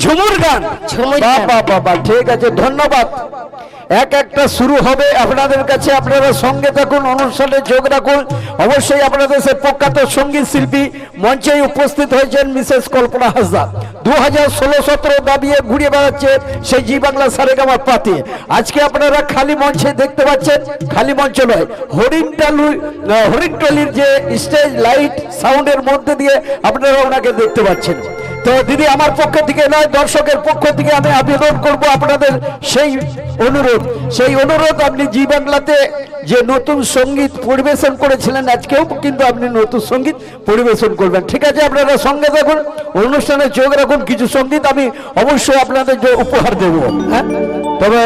ঝুমুর গান। ঠিক আছে ধন্যবাদ। এক একটা শুরু হবে আপনাদের কাছে আপনারা সঙ্গে থাকুন অনুষ্ঠানে যোগ রাখুন। অবশ্যই আপনাদের সে প্রখ্যাত সংগীত শিল্পী মঞ্চে উপস্থিত হয়েছেন মিসেস কল্পনা হাসদা। দু হাজার ষোলো সতেরো দাবিয়ে ঘুরে বেড়াচ্ছে সেই জি বাংলা সারেগামার পাতে আজকে আপনারা খালি মঞ্চে দেখতে পাচ্ছেন খালি মঞ্চ নয় হরিণটালু হরিণটালির যে স্টেজ লাইট সাউন্ডের মধ্যে দিয়ে আপনারা ওনাকে দেখতে পাচ্ছেন। তো দিদি, আমার পক্ষ থেকে নয়, দর্শকের পক্ষ থেকে আমি আবেদন করব আপনাদের সেই অনুরোধ। সেই অনুরোধ, আপনি জি বাংলাতে যে নতুন সংগীত পরিবেশন করেছিলেন আজকেও, কিন্তু আপনি নতুন সংগীত পরিবেশন করবেন। ঠিক আছে, আপনারা সঙ্গে দেখুন অনুষ্ঠানে যোগ রাখুন, কিছু সংগীত আমি অবশ্যই আপনাদের যে উপহার দেব। হ্যাঁ? তবে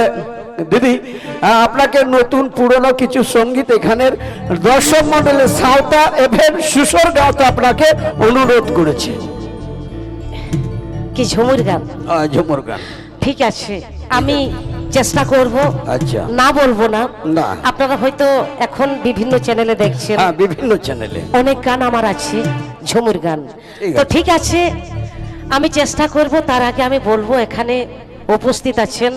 দিদি আপনাকে নতুন পুরনো কিছু সংগীত এখানের দর্শক মন্ডলের সাঁওতা এভেন সুসর গাওতে আপনাকে অনুরোধ করেছে। কি ঝুমুর গান? ঝুমুর গান। ঠিক আছে আমি চেষ্টা করব। আচ্ছা। না বলব না। না। আপনারা হয়তো এখন বিভিন্ন চ্যানেলে দেখছেন। হ্যাঁ বিভিন্ন চ্যানেলে অনেক গান আমার আছে ঝুমুর গান। তো ঠিক আছে আমি চেষ্টা করব তার আগে আমি বলব এখানে উপস্থিত আছেন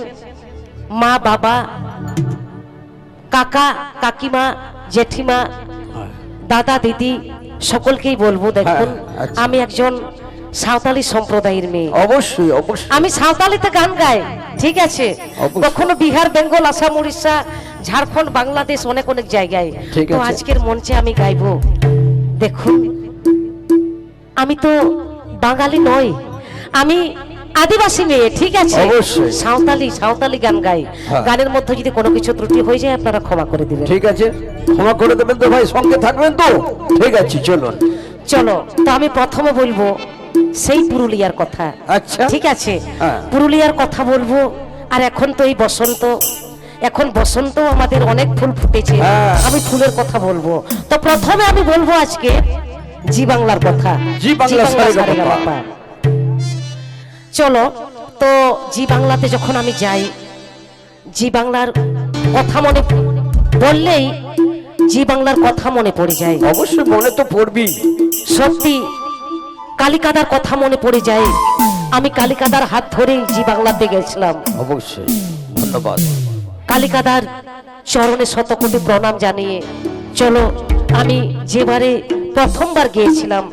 মা বাবা কাকা কাকিমা জেঠিমা দাদা দিদি সকলকেই বলব দেখুন হ্যাঁ, আচ্ছা। আমি একজন সাঁওতালি সম্প্রদায়ের মেয়ে। অবশ্যই অবশ্যই। আমি সাঁওতালিতে গান গাই ঠিক আছে। কখনো বিহার বেঙ্গল আসাম উড়িষ্যা ঝাড়খণ্ড বাংলাদেশ অনেক অনেক জায়গায়। তো আজকের মঞ্চে আমি গাইবো। দেখুন আমি তো বাঙালি নই। আমি আদিবাসী মেয়ে ঠিক আছে? অবশ্যই। সাঁওতালি সাঁওতালি গান গাই। হ্যাঁ। গানের মধ্যে যদি কোনো কিছু ত্রুটি হয়ে যায় আপনারা ক্ষমা করে দিবেন। ঠিক আছে। ক্ষমা করে দেবেন তো ভাই সঙ্গে থাকবেন তো? ঠিক আছে চলুন। চলো তো আমি প্রথমে বলব সেই পুরুলিয়ার কথা। আচ্ছা। ঠিক আছে? হ্যাঁ। পুরুলিয়ার কথা বলব। আর এখন তো এই বসন্ত। এখন বসন্ত আমাদের অনেক ফুল ফুটেছে। হ্যাঁ। আমি ফুলের কথা বলব। তো প্রথমে আমি বলব আজকে জি বাংলার কথা। জি বাংলা। চলো তো জি বাংলাতে যখন আমি যাই জি বাংলার কথা মনে বললেই জি বাংলার কথা মনে পড়ে যায়। অবশ্যই মনে তো পড়বি সত্যি কালিকাদার কথা মনে পড়ে যায়। আমি কালিকাদার হাত ধরেই জি বাংলাতে গেছিলাম। অবশ্যই ধন্যবাদ। কালিকাদার চরণে শতকোটি প্রণাম জানিয়ে চলো আমি যেবারে প্রথমবার গিয়েছিলাম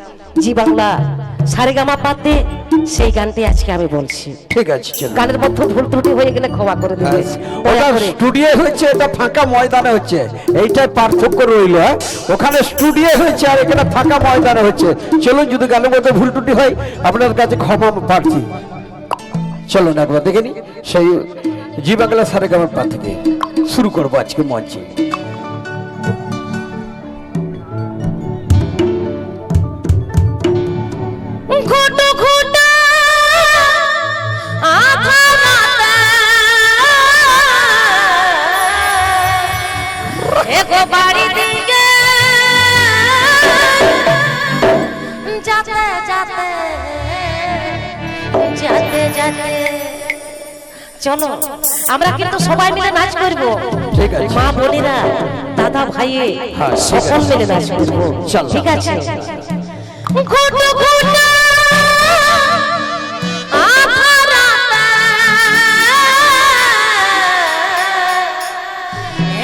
জি বাংলা সারেগামা পাতে সেই গানটি আজকে আমি বলছি। ঠিক আছে গানের মধ্যে ভুল ত্রুটি হয়ে গেলে ক্ষমা করে দেবে ওটা স্টুডিও হচ্ছে এটা ফাঁকা ময়দানে হচ্ছে। এইটাই পার্থক্য রইল হ্যাঁ? ওখানে স্টুডিও হয়েছে আর এখানে ফাঁকা ময়দানে হচ্ছে। চলুন যদি গানের মধ্যে ভুল ত্রুটি হয় আপনার কাছে ক্ষমা প্রার্থী। চলুন একবার দেখে নি সেই জি বাংলা সারে গামার পা থেকে শুরু করব আজকে মঞ্চে। চলো আমরা কিন্তু সবাই মিলে নাচ করব ঠিক আছে। মা বোনেরা দাদা ভাই হ্যাঁ, সকল। মিলে নাচ করব চলো। ঠিক আছে ঘুটু ঘুটু আধা রাতে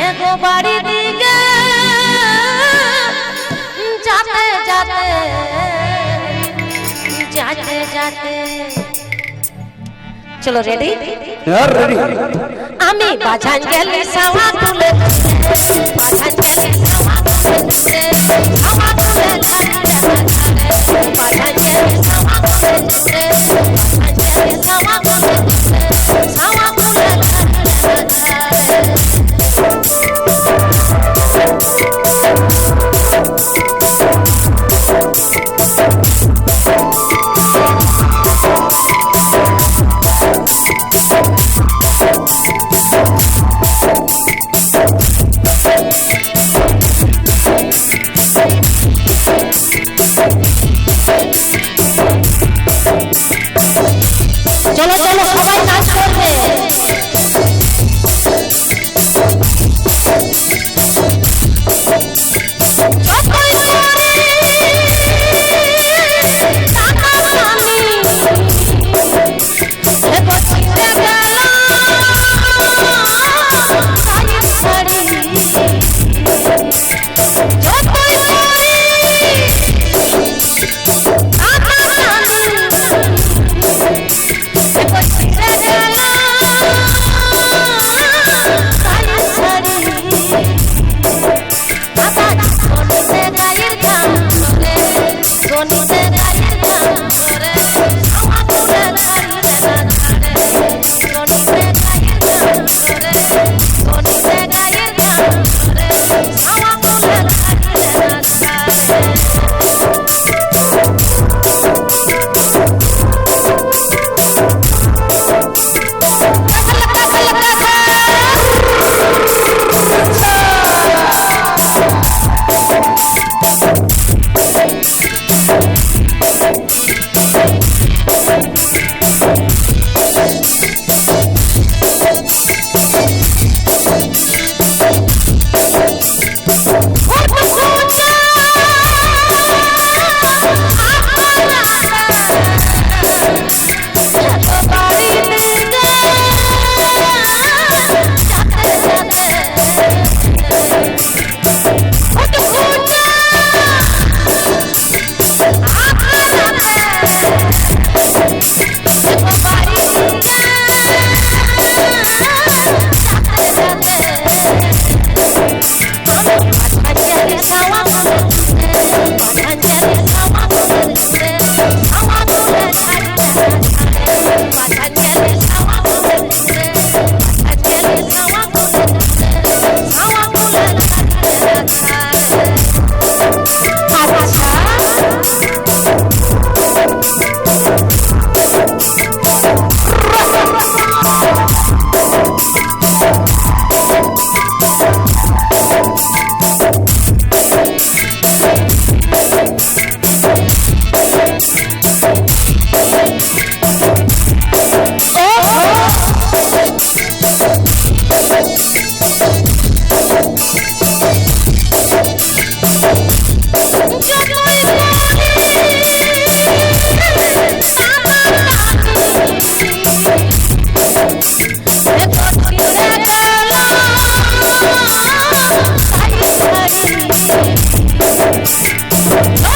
এগো বাড়ি দিকে যাতে যাতে যাতে যাতে চলো রেডি হ্যাঁ রেডি আমি বাজান গেলে সাওয়া তুলে বাজান গেলে সাওয়া তুলে সাওয়া তুলে বাজান গেলে সাওয়া চলো চলো Oh!